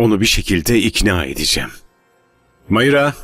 Onu bir şekilde ikna edeceğim. Mayra.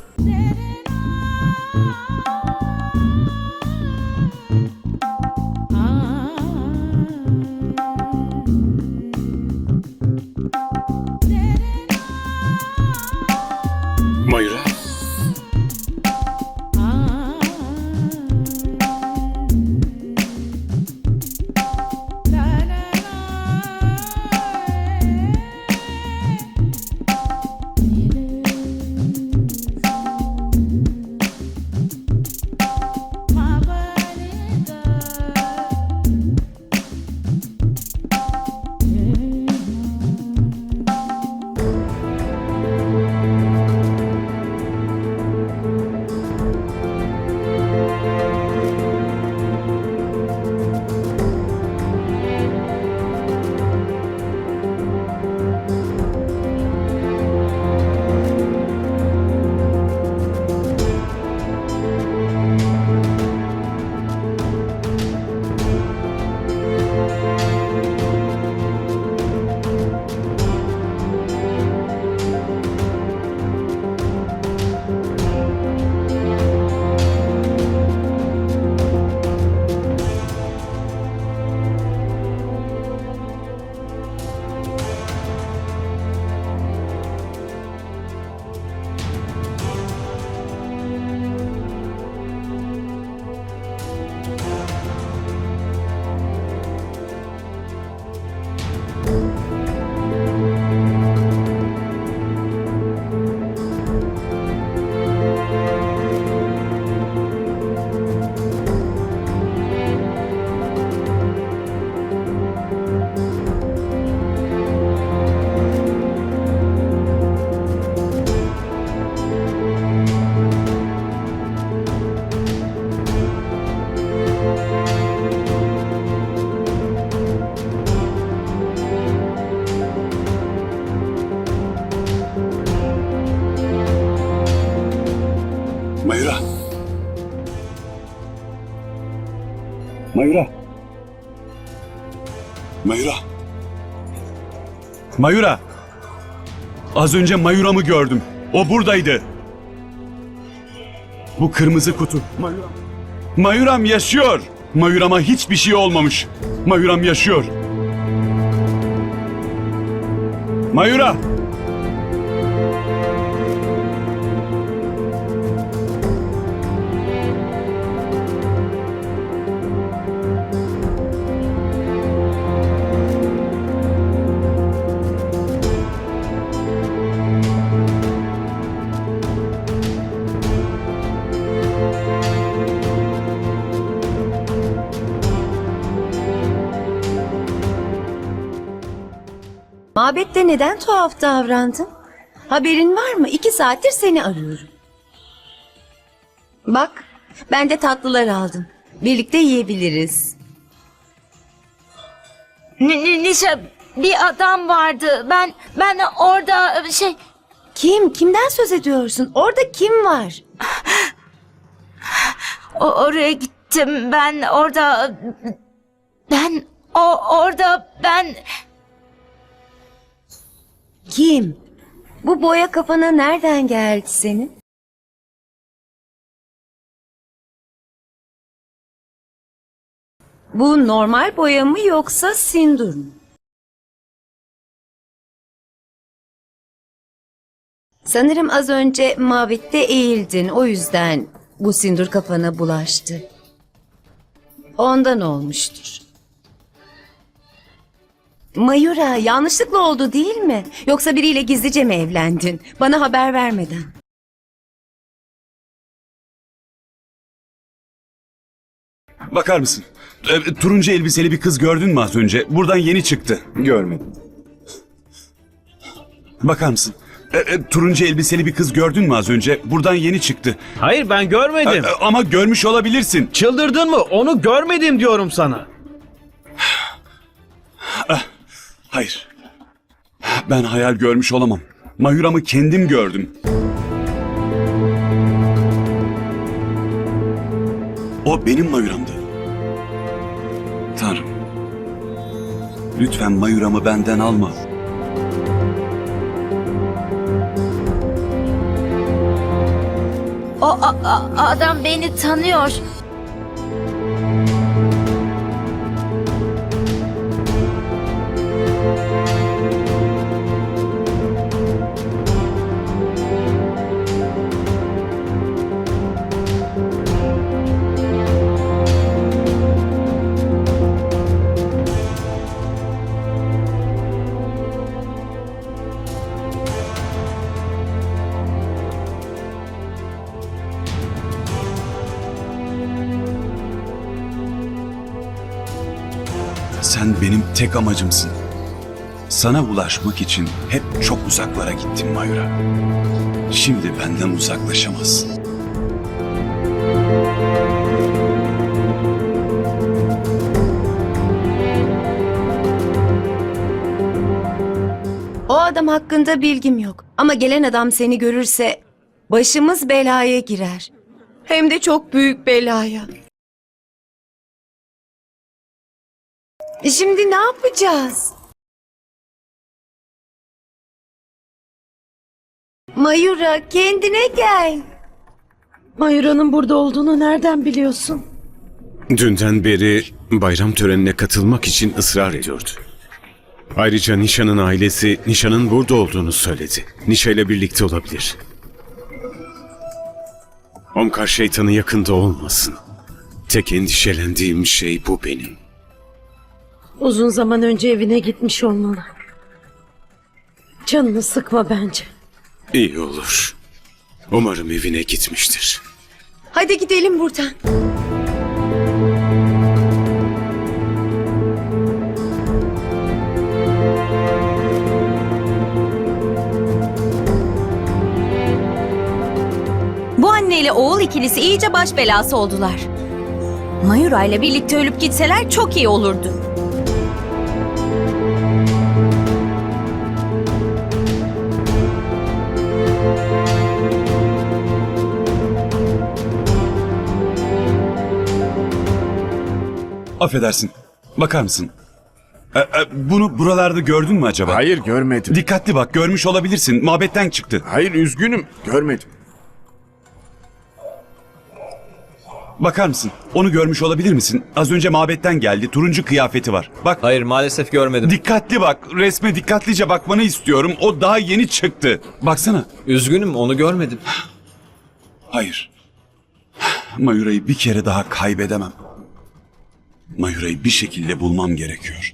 Mayra. Mayra. Mayra. Mayura. Az önce Mayura'mı gördüm. O buradaydı. Bu kırmızı kutu. Mayuram. Mayuram yaşıyor. Mayurama hiçbir şey olmamış. Mayuram yaşıyor. Mayura. Mabette neden tuhaf davrandın? Haberin var mı? İki saattir seni arıyorum. Bak, ben de tatlılar aldım. Birlikte yiyebiliriz. Ni- Ni- Nişa bir adam vardı. Ben ben orada şey Kim? Kimden söz ediyorsun? Orada kim var? o, oraya gittim. Ben orada ben o orada ben Kim? Bu boya kafana nereden geldi senin? Bu normal boya mı yoksa sindur mu? Sanırım az önce mabette eğildin. O yüzden bu sindur kafana bulaştı. Ondan olmuştur. Mayura yanlışlıkla oldu değil mi? Yoksa biriyle gizlice mi evlendin? Bana haber vermeden. Bakar mısın? Ee, turuncu elbiseli bir kız gördün mü az önce? Buradan yeni çıktı. Görmedim. Bakar mısın? Ee, e, turuncu elbiseli bir kız gördün mü az önce? Buradan yeni çıktı. Hayır ben görmedim. Ee, ama görmüş olabilirsin. Çıldırdın mı? Onu görmedim diyorum sana. Hayır. Ben hayal görmüş olamam. Mahira'mı kendim gördüm. O benim Mahira'mdı. Tanrım. Lütfen Mahira'mı benden alma. O a- a- adam beni tanıyor. Sen benim tek amacımsın. Sana ulaşmak için hep çok uzaklara gittim Mayura. Şimdi benden uzaklaşamazsın. O adam hakkında bilgim yok. Ama gelen adam seni görürse başımız belaya girer. Hem de çok büyük belaya. E Şimdi ne yapacağız? Mayura kendine gel. Mayura'nın burada olduğunu nereden biliyorsun? Dünden beri bayram törenine katılmak için ısrar ediyordu. Ayrıca Nişan'ın ailesi Nişan'ın burada olduğunu söyledi. Nişa ile birlikte olabilir. Omkar şeytanı yakında olmasın. Tek endişelendiğim şey bu benim. Uzun zaman önce evine gitmiş olmalı. Canını sıkma bence. İyi olur. Umarım evine gitmiştir. Hadi gidelim buradan. Bu anneyle oğul ikilisi iyice baş belası oldular. Mayura ile birlikte ölüp gitseler çok iyi olurdu. Affedersin. Bakar mısın? E, e, bunu buralarda gördün mü acaba? Hayır görmedim. Dikkatli bak görmüş olabilirsin. Mabetten çıktı. Hayır üzgünüm görmedim. Bakar mısın? Onu görmüş olabilir misin? Az önce mabetten geldi. Turuncu kıyafeti var. Bak Hayır maalesef görmedim. dikkatli bak. Resme dikkatlice bakmanı istiyorum. O daha yeni çıktı. Baksana. Üzgünüm onu görmedim. Hayır. Mayura'yı bir kere daha kaybedemem. Mayura'yı bir şekilde bulmam gerekiyor.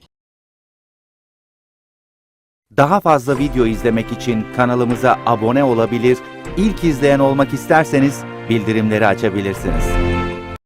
Daha fazla video izlemek için kanalımıza abone olabilir, ilk izleyen olmak isterseniz bildirimleri açabilirsiniz.